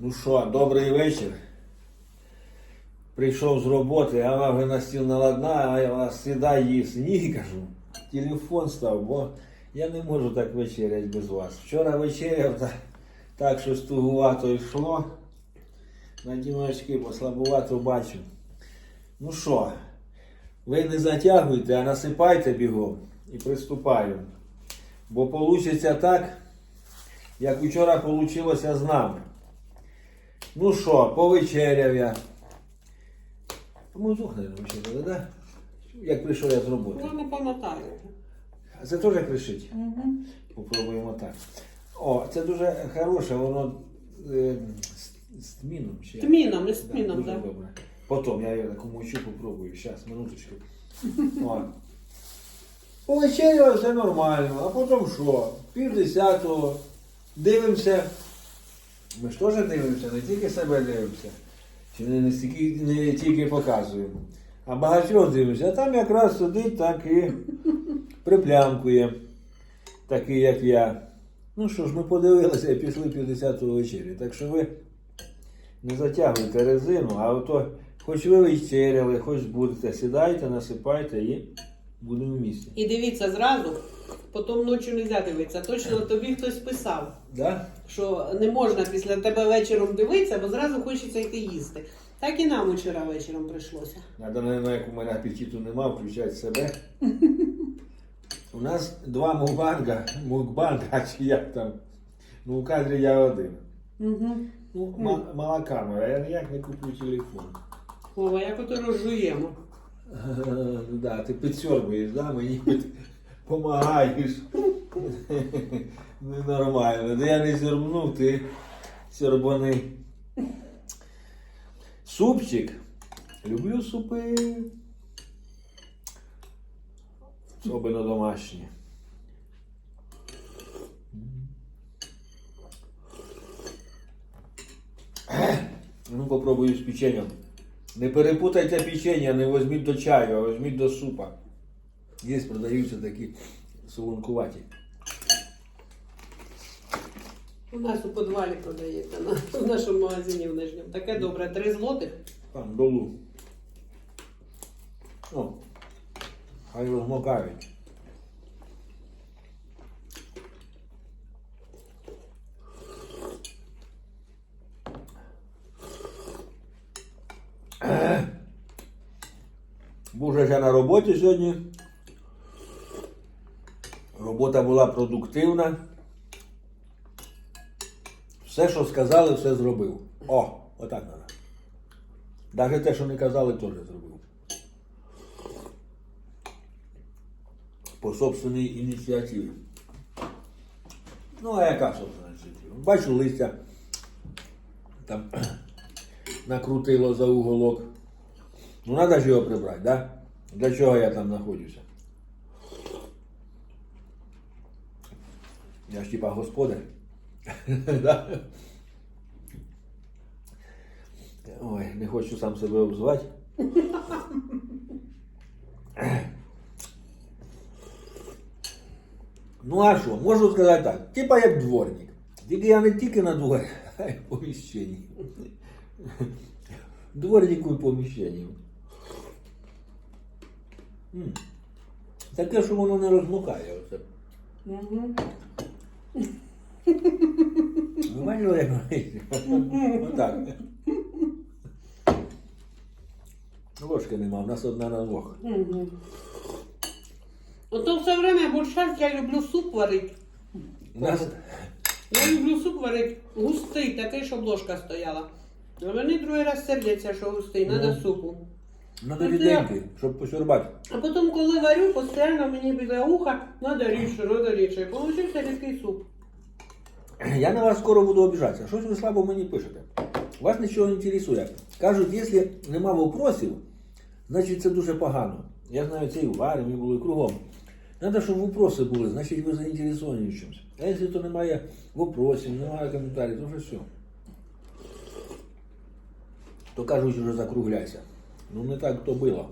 Ну що, добрий вечір. Прийшов з роботи, а вона вже на стіл наладна, а я вона сідай їсти. Ні, кажу. Телефон став, бо я не можу так вечеряти без вас. Вчора вечеряв, так, так щось тугувато йшло. Надіну очки, бо слабувато бачу. Ну що, ви не затягуйте, а насипайте бігом і приступаю. Бо вийде так, як вчора вийшло з нами. Ну що, повечеряв я. Тому зух, не вечеряли, да? Як прийшов я з роботи. Я не пам'ятаю. Це теж кришить. Попробуємо так. О, це дуже хороше, воно е, з, з тміном. Чи? Тміном, Да, тміном, дуже так. добре. Потім я його таку мочу попробую. Зараз, минуточку. О. Повечеряли все нормально, а потім що? Пів десятого. Дивимося. Ми ж теж дивимося, не тільки себе дивимося. Чи не, не, стільки, не тільки показуємо. А багатьох дивимося. А там якраз сидить так і приплямкує. Такий, як я. Ну що ж, ми подивилися і пішли 50-го вечері. Так що ви не затягуйте резину, а ото хоч ви вечеряли, хоч будете, сідайте, насипайте і будемо в місці. І дивіться зразу, потім ночі не можна дивитися. Точно тобі хтось писав, Да? Що не можна після тебе вечором дивитися, бо зразу хочеться йти їсти. Так і нам вчора вечором прийшлося. Надо, наверное, як у мене апетиту нема, включати себе. У нас два мукбанга, мукбанга, чи як там. Ну, у кадрі я один. Угу. Ну, ма- мала камера, я ніяк не куплю телефон. Вова, як ото розжуємо. Е, Да, ти підсьорбуєш, да? мені допомагаєш. Ненормально. Да я не сьорбнув, ти сьорбаний. Супчик. Люблю супи. Особливо домашні. Ну, попробую з печеньем. Не перепутайте печення, не візьміть до чаю, а візьміть до супа. Є продаються такі солонкуваті. У нас у підвалі продається на, в нашому магазині в нижньому. Таке добре, 3 злотих. Там долу. О, хай розмокають. Був же я на роботі сьогодні. Робота була продуктивна. Все, що сказали, все зробив. О, отак треба. Навіть те, що не казали, теж зробив. По собственній ініціативі. Ну, а яка собственна ініціатива? Бачу листя там накрутило за уголок. Ну, треба ж його прибрати, да? Для чого я там знаходжуся? Я ж типа господар. Ой, не хочу сам себе обзвати. Ну а що, можу сказати так, типа як дворник. Тільки я не тільки на дворі, а й в поміщенні. Дворнику і поміщенні. Таке, що воно не розмокає. Оце. Ви як? Отак. Ложки нема, в нас одна на двох. Угу. Ото все время, бо я люблю суп варити. У нас Я люблю суп варити густий, такий, щоб ложка стояла. А вони другий раз сердяться, що густий, треба Ну. супу. надо Ну, ріденький, щоб посьорбати. А потім, коли варю, постійно мені біля уха, треба рідше, треба рідше. Получився рідкий суп. Я на вас скоро буду обіжатися. Щось ви слабо мені пишете. Вас нічого не інтересує. Кажуть, якщо нема вопросів, значить це дуже погано. Я знаю, це і в армії було, і кругом. Треба, щоб вопроси були, значить ви заінтересовані в чомусь. А якщо то немає вопросів, немає коментарів, то вже все. То кажуть, вже закругляйся. Ну не так то було.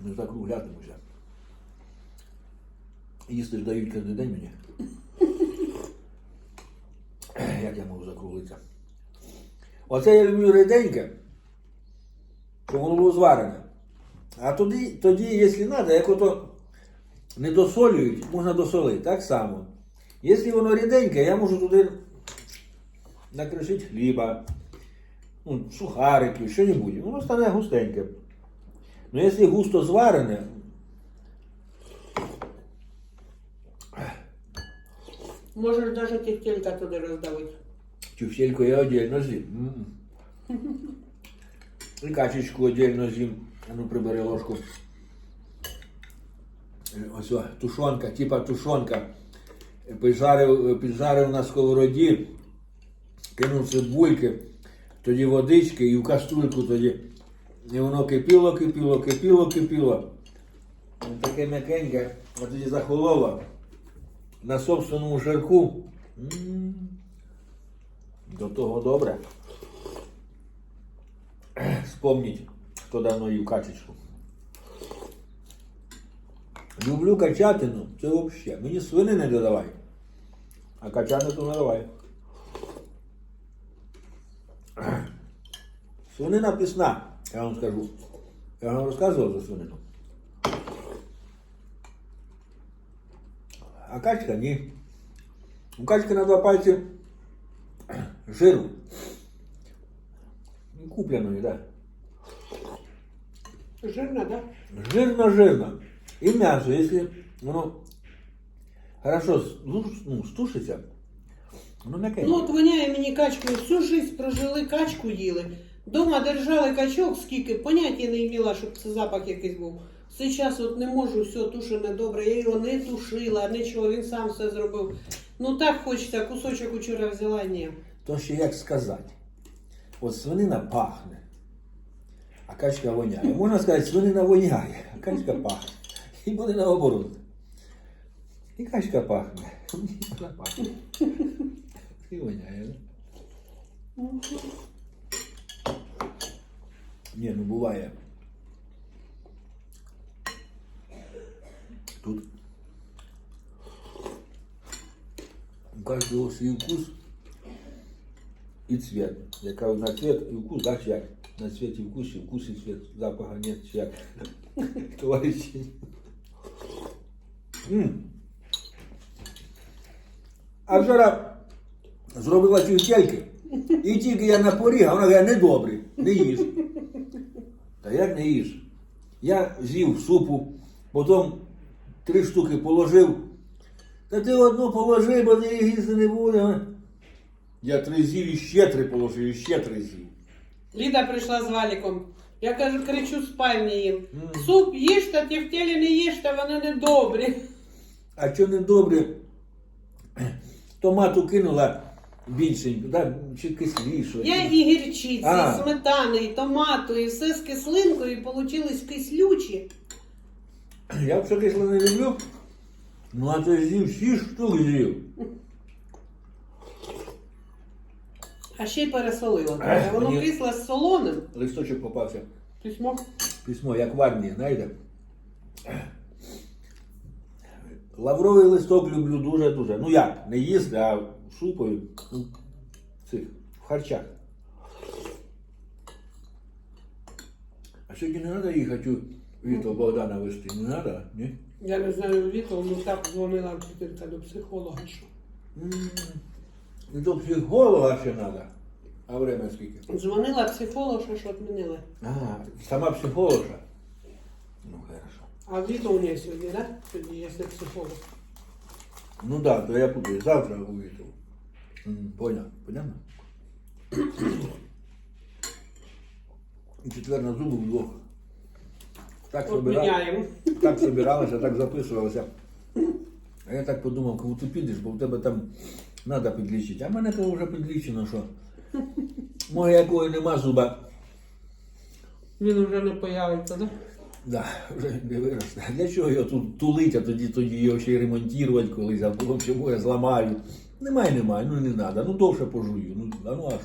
Не закруглятимуся. Їсти ж дають кожен день мені. Як я можу закруглитися? Оце я люблю реденьке, щоб воно було зварене. А тоді, тоді якщо треба, як ото не досолюють, можна досолити. Так само. Якщо воно ріденьке, я можу туди накришити хліба, ну, сухариків, що-небудь. Воно стане густеньке. Ну, якщо густо зварене, Можеш навіть тефтелька туди роздавити. тюфтельку я отдельно з'їм. І качечку отдельно з'їм. А ну прибери ложку. Е, Ось тушонка, типа тушонка. Е, е, піджарив на сковороді, кинув цибульки, тоді водички і в каструльку тоді. І воно кипіло, кипіло, кипіло, кипіло. Таке м'якеньке, а тоді захололо. На собственному жирку. До того добре. Вспомніть, хто давно їв качечку. Люблю качатину, це взагалі. Мені свини не додавай. А качатину надавай. Свинина пісна, я вам скажу. Я вам розказував за свинину. А качка ні. У качки на два пальці жиру. Ну, Купленої, так. Да. Жирна, так? Жирно-жирно. І м'ясо, якщо воно хорошо злу- ну, стушиться, воно м'яке. Ну, от воняє мені качкою. Всю жизнь прожили качку їли. Дома держали качок, скільки поняття не мала, щоб це запах якийсь був. Зараз от не можу, все тушене добре. Я його не тушила, нічого, він сам все зробив. Ну так хочеться, кусочок учора взяла, ні. То ще як сказати. От свинина пахне, а качка воняє. Можна сказати, свинина воняє, а качка пахне. І буде наоборот. І качка пахне. Вона пахне. І воняє. да? Ні, ну буває. Тут у каждого свій вкус и цвет. Я кажу, на цвет и вкус, да, чак. На цвет и вкус, и вкус и цвет. Запаха нет, чак. Товарищи. А вчора зробила тюфтельки. І тільки я на поріг, а вона каже, не добрий, не їж. Та як не їж? Я з'їв супу, потім три штуки положив. Та ти одну положи, бо ти їх їсти не буде. Я три з'їв і ще три положив, і ще три з'їв. Ліда прийшла з валіком. Я кажу, кричу в спальні їм. Суп їжте, тефтелі не їжте, вони не добрі. А що не добре, томату кинула більшеньку, да, чи кислішу. Я і гірчиці, А. і сметани, і томату, і все з кислинкою, і получились кислючі. Я все кисло не люблю. Ну а то з'їв шість штук з'їв. А ще й пересолила. Ех. Воно мені- кисле з солоним. Листочок попався. Письмо. Письмо, як в армії, знаєте. Лавровий листок люблю дуже-дуже. Ну як, не їсти, а шупою. Ну, цих, в харчах. А сьогодні не треба їхати у Віто Богдана вести. Не треба, ні? Я не знаю, Віто, ну так дзвонила вчителька до психолога. Що. До психолога ще треба. А время скільки? Дзвонила психолог, що ж відмінили. А, сама психологша. Ну, хорошо. А Віто у неї сьогодні, так? Сьогодні, якщо психолог. Ну да, то я путаю. Завтра увидел. М, Понял. Понятно? Четвер на зуби вдвох. Так, собира... Відміняємо. так собиралася, так записувалася. А я так подумав, коли ти підеш, бо в тебе там треба підлічити. А в мене то вже підлічено, що. Може, якої нема зуба. Він вже не появиться, так? Да, вже не виросте. А Для чого його тут тулить, а тоді, тоді його ще й ремонтувати колись, а потім чому я зламаю. Немає, немає, ну не треба. Ну довше пожую. Ну, а ну аж.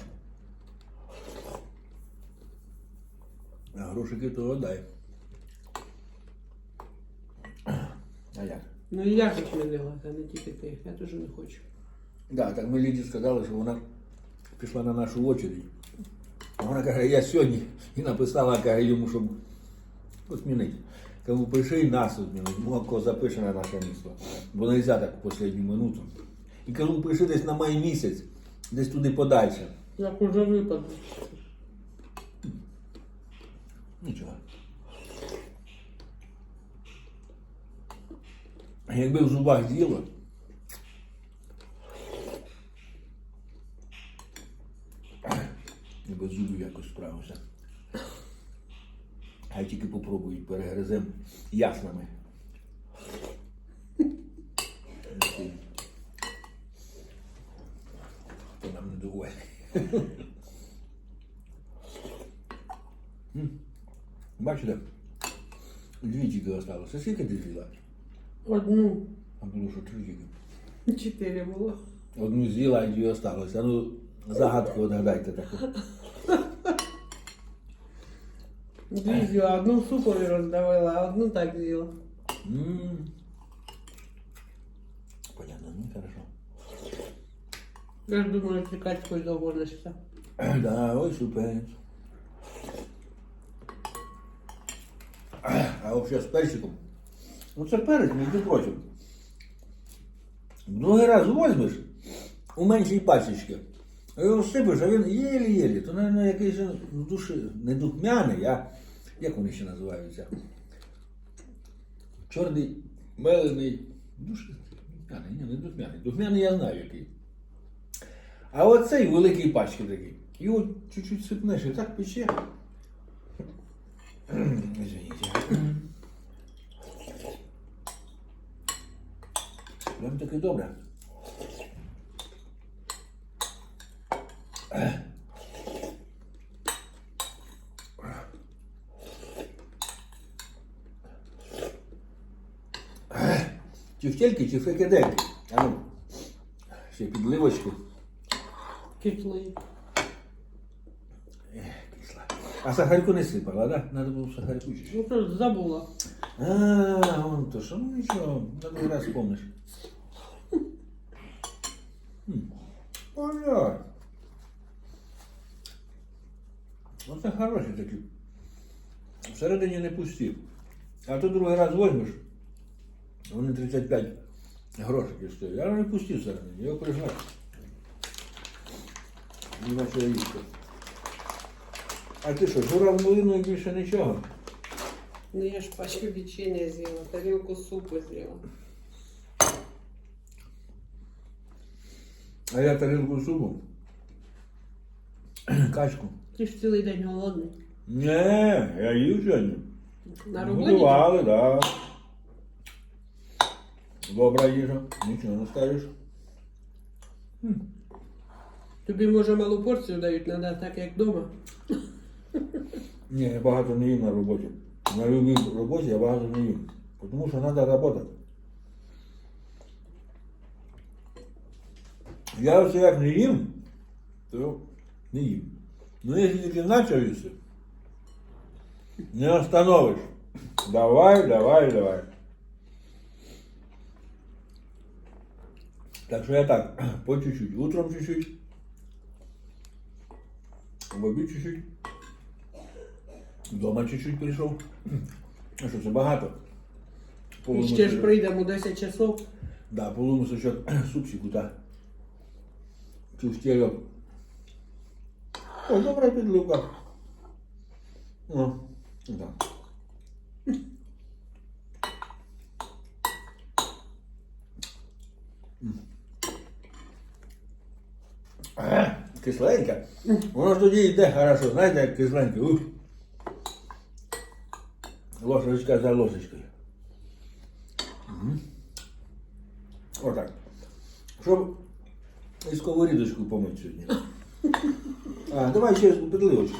А грошики то дай. А як? Ну і я ж відмінила, це не тільки ти. Я теж не хочу. Да, так ми Ліді сказали, що вона пішла на нашу очередь. А Вона каже, я сьогодні і написала каже, йому, щоб змінити. Кому пиши і нас змінити. Молоко запише на наше місто. Бо не можна так в останню минуту. І кажу, пиши десь на май місяць, десь туди подальше. Як уже випаде. Нічого. Якби в зубах діло. Я без зубів якось справився. Хай тільки попробують перегризем ясними. То нам не доволі. Бачите, дві тільки осталося. Скільки ти з'їла? Одну. А було що три тільки. Чотири було. Одну з'їла, а дві осталося. Ну, загадку отгадайте таку. Дві з'їла, одну супові роздавила, а одну так з'їла. Понятно, ну хорошо. Я ж думаю, ти качкою догонишся. Да, ой, супер. А вообще з перчиком. Ну це перець, між прочим. Другий раз возьмеш у меншій пачечці, його сипеш, а він єлі-єлі. То, мабуть, якийсь душі, не духмяний, а як вони ще називаються? Чорний, мелений, душі, ні, не духмяний. Духмяний я знаю який. А оцей великий пачки такий. Його чуть-чуть сипнеш і так пече. Извините. Прям таки добре. Тюфтельки чи фрикадельки? А ну, ще підливочку. Кислий. Кисла. А сахарку не сипала, да? Надо було сахарку чи? Ну що, забула. А, вон то що, ну нічого, на другий раз помниш. Ой, Оце хороші такі. Всередині не пусті. А то другий раз возьмеш, вони 35 грошиків стоять. А вони пусті всередині, його прижати. Нема чого їсти. А ти що, журавлину і більше нічого? Ну я ж пачку печення з'їла, тарілку супу з'їла. А я тарілку супу. Качку. Ти ж цілий день голодний. Ні, я їв сьогодні. На роботі? Готували, да. Добра їжа, нічого не скажеш. Тобі, може, малу порцію дають, треба так, як вдома. Ні, я багато не їм на роботі. На любій роботі я багато не їм. Тому що треба працювати. Я все як не їм, то не їм. Ну, якщо тільки їсти, не остановиш. Давай, давай, давай. Так що я так, по чуть-чуть. Утром чуть-чуть. В обід чуть-чуть. Дома чуть-чуть прийшов. А що, це багато? І ще ж прийдемо у 10 часов. Да, полумисочок супчику, так. Чустєльок. О, добра підливка. О, так. М. Е, Кисленька. Воно ж тоді йде хорошо, знаєте, як кисленька. Ух. Ложечка за ложечкою. Отак. Щоб і сковорідочку помити сьогодні. А, давай ще підливочку.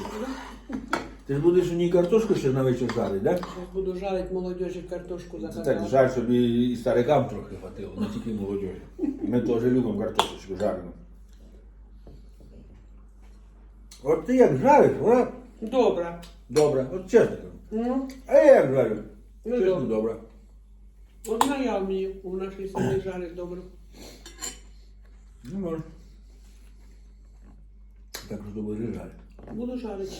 Ти ж будеш у ній картошку ще на вечір жарити, так? Да? Зараз буду жарити молодежі картошку Це так жаль, щоб і і старикам трохи хватило, не тільки молодежі. Ми теж любимо картошечку жарену. От ти як жариш, вона Добре. добра. От чесно кажу. Ну, А я як жарю? Ну, Чесно добре. добра. одна я вмію у нашій сім'ї жарить добре. Ну, може. Так що добре жаль. Буду жарити.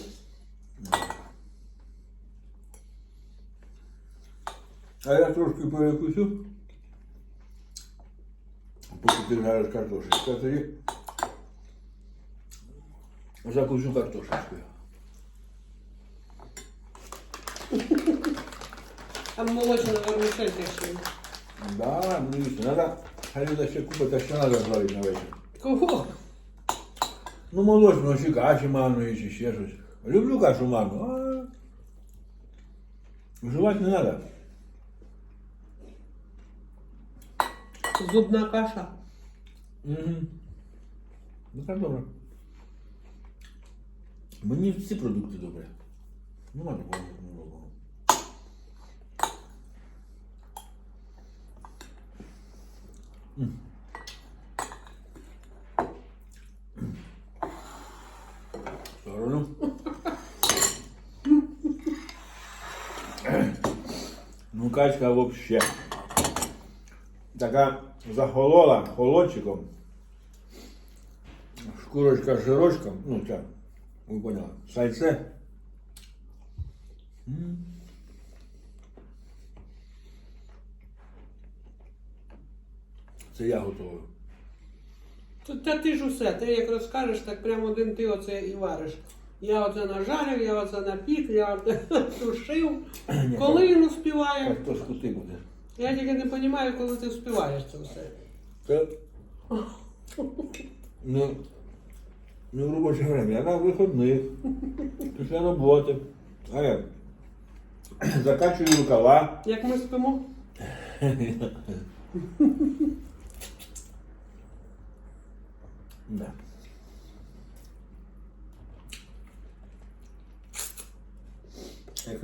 А я трошки перекусю. Поки ти жариш картошечку. Я тоді закусю картошечкою. А молочна вермишелька ще. є. Да, ну дивіться, надо, хай люди ще купить, а що надо зварити на вечір. Кого? Ну, молочного чи каші манної, чи ще щось. Люблю кашу манну, а вживати не треба. Зубна каша. Угу. Ну так добре. Мені всі продукти добре. Нема такого нового. М. В Сторону. Ну, качка вообще. Така захолола холодчиком. Шкурочка з жирочком. Ну, так, ви поняли. Сальце. Це я готовий. Та, та ти ж усе, ти як розкажеш, так прямо один ти оце і вариш. Я оце нажарив, я оце напік, я оце тушив. Коли він успіває? Картошку ти будеш. Я тільки не розумію, коли ти успіваєш це все. Це... Ну, не в робоче время, а на вихідних. Після роботи. А я закачую рукава. Як ми спимо?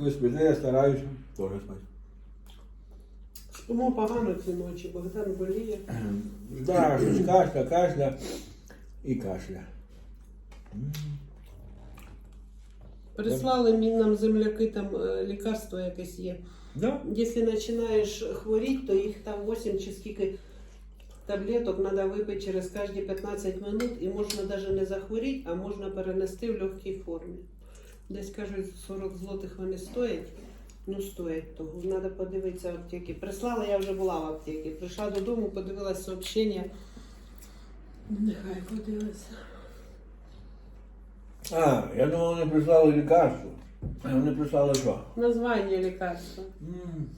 Як ви спите, я стараюся теж спати. Спимо погано ці ночі, Богдан боліє. Да, щось кашля, кашля і кашля. М. Прислали мені нам земляки, там е, лікарство якесь є. Да? Якщо починаєш хворіти, то їх там 8 чи скільки таблеток треба випити через кожні 15 минут і можна навіть не захворіти, а можна перенести в легкій формі. Десь кажуть, 40 злотих вони стоять. Ну, стоять того. Треба подивитися в аптеки. Прислала, я вже була в аптеці. Прийшла додому, подивилась сообщення. Нехай подивиться. А, я думав, вони прислали лікарство. А вони прислали що? Названня лікарства. М.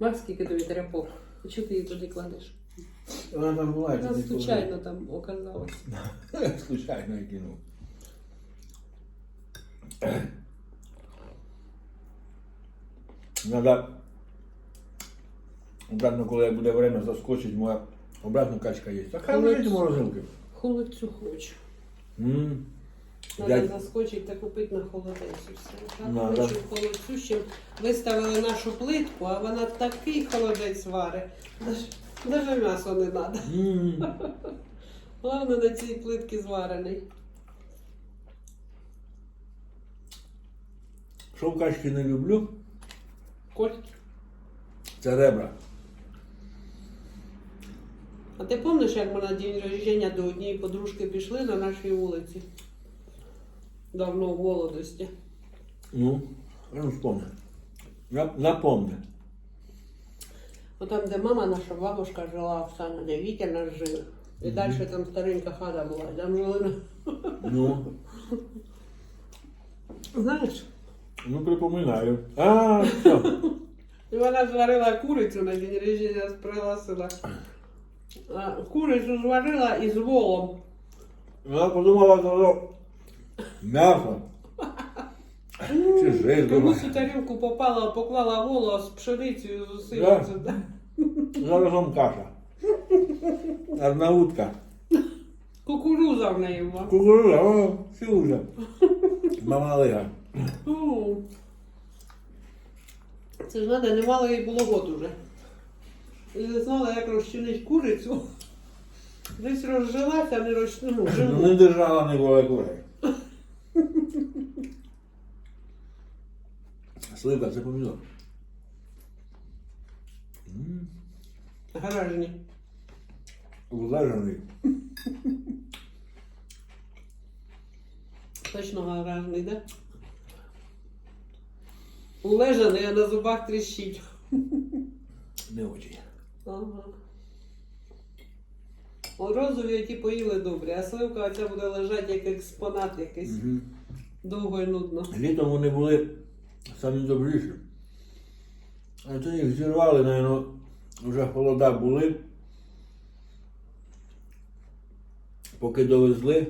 Бах, скільки тобі тряпок. А чого ти її туди кладеш? Вона там була, я Вона не случайно там оказалась. Случайно я кинув. Надо обратно, коли буде время заскочить, моя обратно качка є. Так хай Коли лежить у морозилки. Холодцю хочу. М. Треба Дядь- заскочити та купити на холодець. все. Надо. хочу холодцю, ще виставили нашу плитку, а вона такий холодець варить. Навіть м'ясо не треба. М. Головне на цій плитці зварений. Що в качки не люблю, Кольки. це ребра. А ти пам'ятаєш, як ми на день рождення до однієї подружки пішли на нашій вулиці? Давно в молодості. Ну, я не вспомню. Нап- Ну там, де мама наша бабушка жила, Оксана, де Вітя наш жив. І далі там старенька хата була. Там жили. на- Ну, Знаєш? ну припоминаю. А, все. І вона зварила курицю на день рождення, пригласила. А, курицю зварила із волом. Вона подумала, що воно м'ясо. Чи жир, думаю. Комусь у тарілку попала, поклала воло з пшеницею з усім. Да. Це, да. Заразом каша. Одна утка. Кукуруза в неї була. Кукуруза, о, уже. Мама лига. Це ж треба, немало їй було год уже. І не знала, як розчинити курицю. Десь розжилася, не розчину, Ну, не держала ніколи курей. Сливка, це помідор. Гаражні. Улежений. Точно гаражний, да? Улежаний, а на зубах тріщить. Не очень. Ага. Розові ті поїли добре, а сливка оця буде лежати як експонат якийсь. Угу. Довго і нудно. Літом вони були самі добріші. А то їх зірвали, напевно, вже холода були. Поки довезли,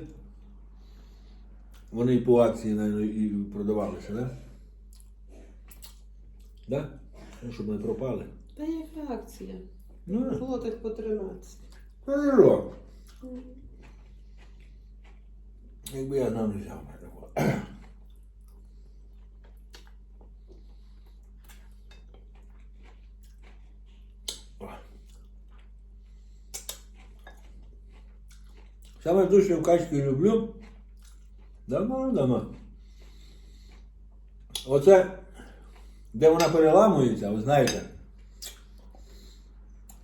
вони і по акції, напевно, і продавалися, да? Да? Ну, щоб не пропали. Та яка акція? Ну, Злотих по 13. хорошо. Якби я знав, не взяв такого. Саме дуже в качки люблю. Давно, давно. Оце, де вона переламується, ви знаєте,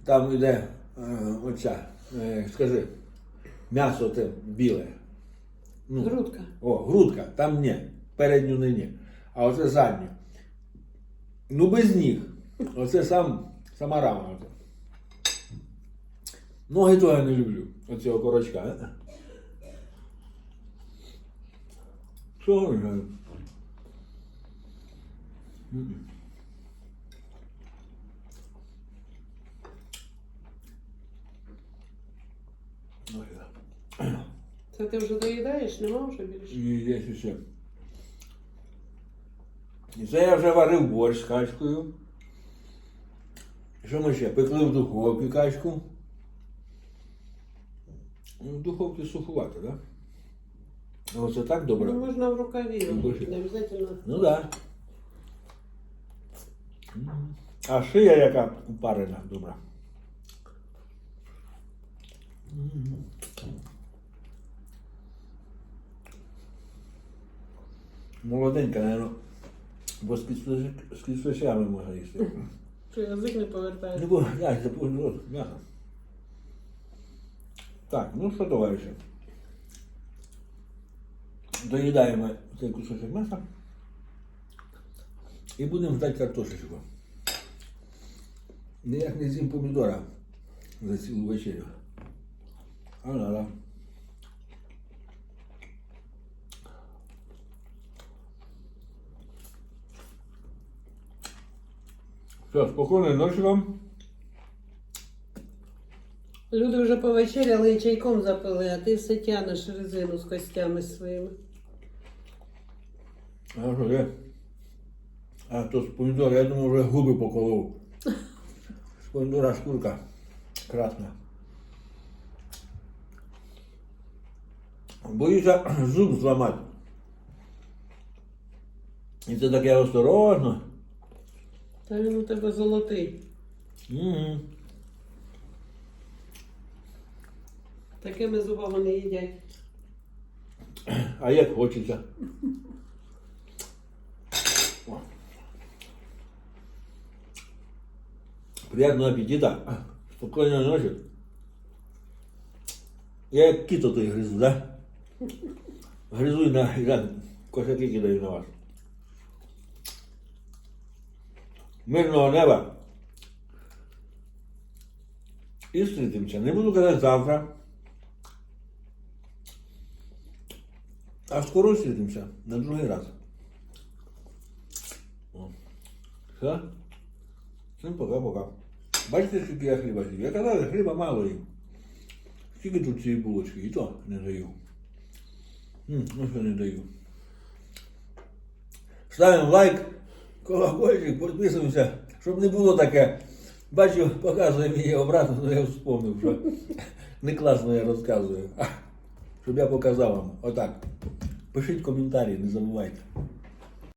там іде е, оця, е, скажи, м'ясо те біле. Ну, Грудка. о, грудка, там ні. Передню не ні. А оце задню. Ну без ніг. Оце сам, сама рама. Ноги того я не люблю. Оцього корочка. е. Що не. Це ти вже доїдаєш, нема вже більше? І є ще. І це я вже варив борщ з качкою. Що ми ще? Пекли в духовці качку. Ну, духовці сухувати, так? Да? Оце так добре. Ну, можна в рукаві, Ну, дуже. не обов'язково. Ну так. Да. А шия яка упарена, добра. Молоденька, наверное, бо з з можна їсти. Що язик не повертає. Не буду, я запущу рот, м'ясо. Так, ну що, товариші? Доїдаємо цей кусочок м'яса. І будемо ждати картошечку. Ніяк не з'їм помідора за цілу вечерю. А надо. Все, спокійної ночі вам. Люди вже повечеряли і чайком запили, а ти все тянеш резину з костями своїми. А що я? А то з помідора, я думав, вже губи поколов. З помідора шкурка красна. Боюся зуб зламати. І це таке осторожно. Та він у тебе золотий. Угу. Такими зубами не їдять. А як хочеться. Приятного аппетита. Спокойной ночи. Я як кіт той гризу, да? Гризу і на я кошаки кидаю на вас. Мирного неба. І зустрітимося. Не буду казати завтра. А скоро зустрітимося на другий раз. Все? Всім пока-пока. Бачите, скільки я хліба з'їв? Я казав, хліба мало їм. Скільки тут цієї булочки, і то не даю. Ну що не даю. Ставимо лайк, колокольчик, підписуємося, щоб не було таке. Бачу, показує мені обратно, але я вспомнив, що не класно я розказую. Щоб я показав вам. Отак. Пишіть коментарі, не забувайте.